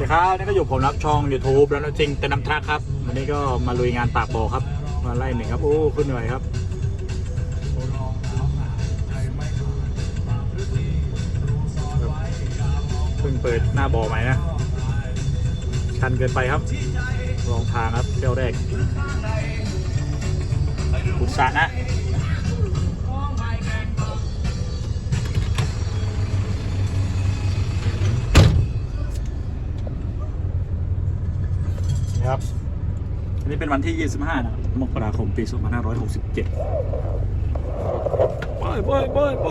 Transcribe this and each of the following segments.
ดีครับนี่ก็อยู่ผมรับช่อง YouTube แล้วนะจริงแต่น้ำทักครับวันนี้ก็มาลุยงานปากบ่อครับ มาไล่หนึ่งครับโอ้ขึ้นหน่อยครับเพิ่งเปิดหน้าบ่อใหม่นะ ชันเกินไปครับ ลองทางครับเที่ยวแรกขุดสระนะ ครับ อันนี้เป็นวันที่ 25นะครับมกราคมปี 2567 ไปไปไปไป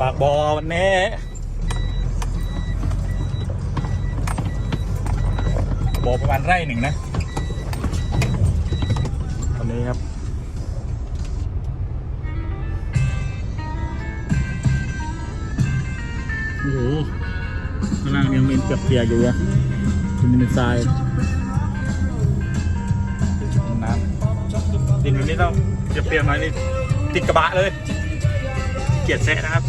ปากบอปากบอวันนี้บอประมาณไร่หนึ่งนะวันนี้ครับโอ้โหข้างล่างยังมีเปียกเปียกๆอยู่อะเป็นดินทรายน้ำดินแบบนี้ต้องเปียกๆหน่อยนี่ติดกระบะเลย เกียดแซะนะครับ